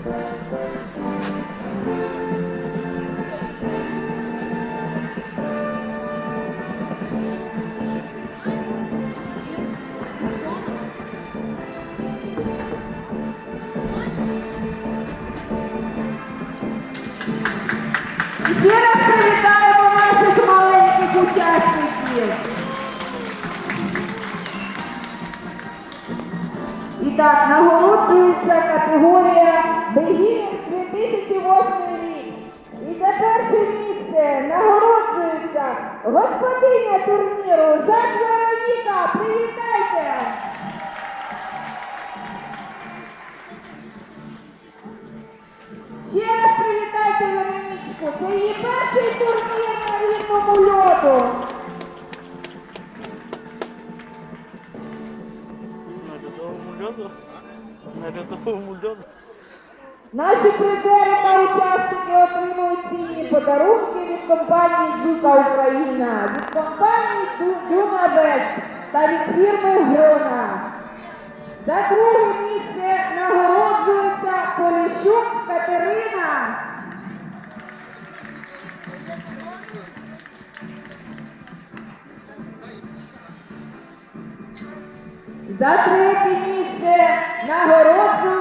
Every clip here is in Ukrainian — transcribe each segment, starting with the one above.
Ще раз привітаємо наших маленьких учасників. І так, нагороджується господиня турніру Жак Вероніка. Привітайте! Ще раз привітайте Веронічку. Це її перший турнір на вільному льоду. На льодовому льоду? На льодовому льоду? Наші призери та учасники отримують цінні подарунки від компанії Зука Україна, від компанії Дюна Вест та від фірми Грона. За друге місце нагороджується Поліщук Катерина. За третє місце нагороджується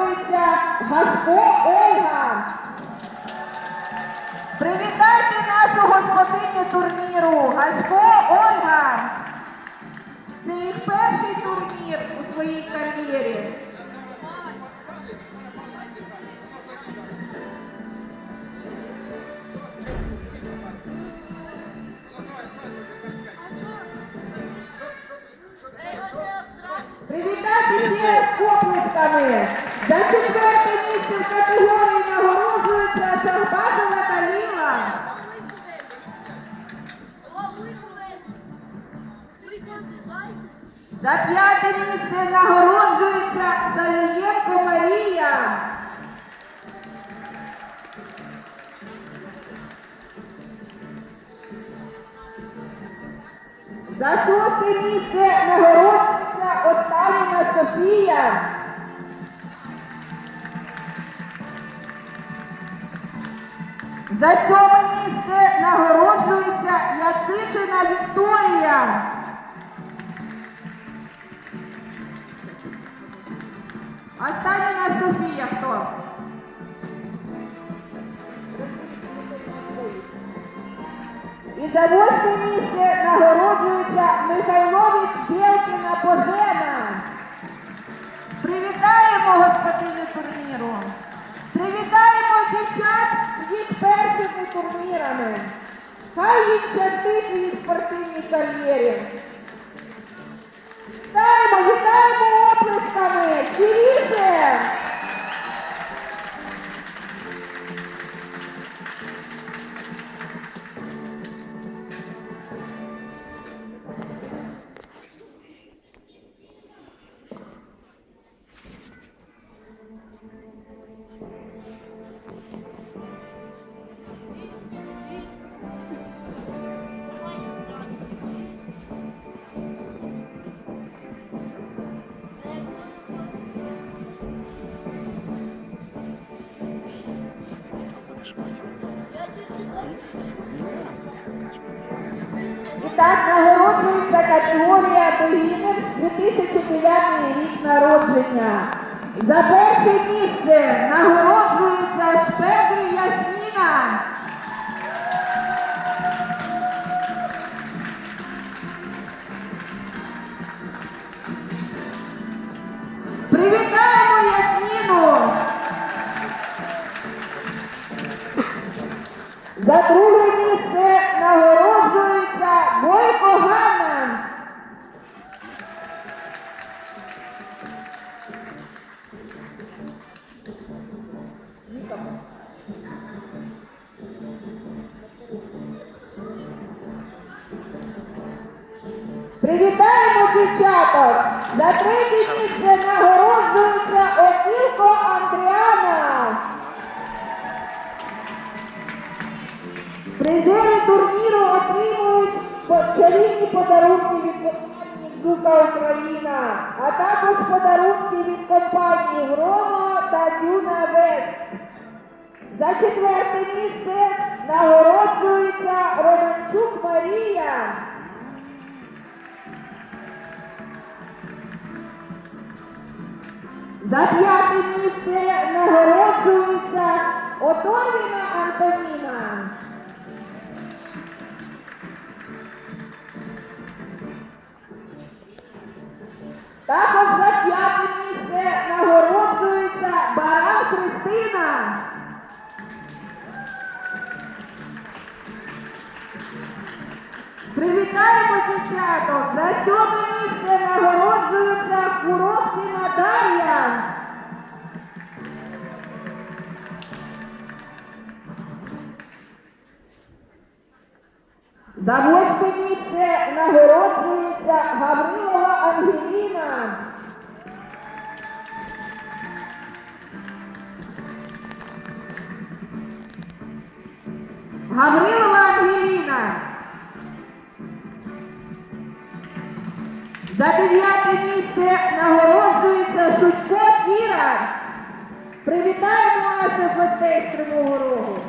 Гашко Ольга. Привітайте нашу господиню турніру Гашко Ольга. Це їх перший турнір у своїй кар'єрі. Привітайте ще з поплесками. За четверте місце в категорії нагороджується Шахбатова Таліла. За п'яте місце нагороджується Залієнко Марія. За шосте місце нагороджується Останіна Софія. За сьоме місце нагороджується Яцишина Вікторія. Останіна Софія хто? І за восьме місце нагороджується Михайлович Білкіна Божена. Привітаємо господиню турніру. Привітаємо дівчат з їх першими турнірами. Хай їм щастить у їх спортивній кар'єрі. Вітаємо, вітаємо оплесками! Сіріше! І так нагороджується категорія Бегінер 2009 рік народження. За перше місце нагороджується Шпеглі Ясміна. За друге нагороджується Бойко Ганна. Привітаємо дівчаток! За третє місце нагороджується Призери турніру отримують чарівні подарунки від компанії Зука Україна, а також подарунки від компанії Гроно та Дюна Вест. За четверте місце нагороджується Романчук Марія. За п'яте місце нагороджується Оторвіна Антоніна. Також за п'яте місце нагороджується Баран Христина. Привітаємо дівчаток! За сьоме місце нагороджується Куровкіна Дар'я. За восьме місце нагороджується Гаврилова Ангеліна. Гаврилова Ангеліна. За дев'яте місце нагороджується Сучко Кіра. Привітаємо наших гостей з Кривого Рогу.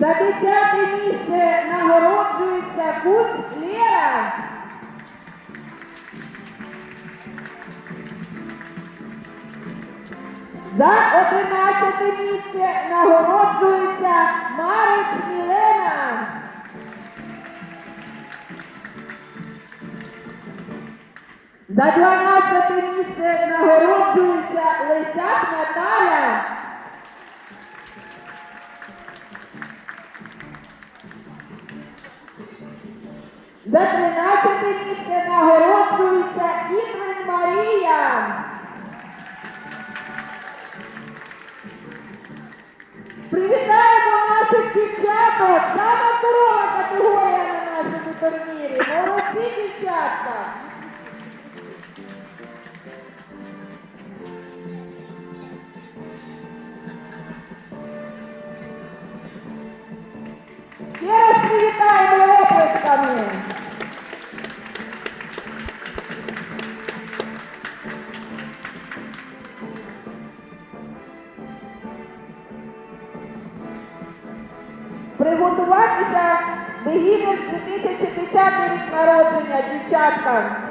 За десяте місце нагороджується Куць Лєра. За одинадцяте місце нагороджується Марик Мілена. За 12 місце нагороджується Лисяк Наталя. За 13 місце нагороджується Ідрин Марія. турнірі. Молодці дівчатка! Ще раз привітаємо оплесками. Приготуватися гідних 2010 рік народження дівчаткам.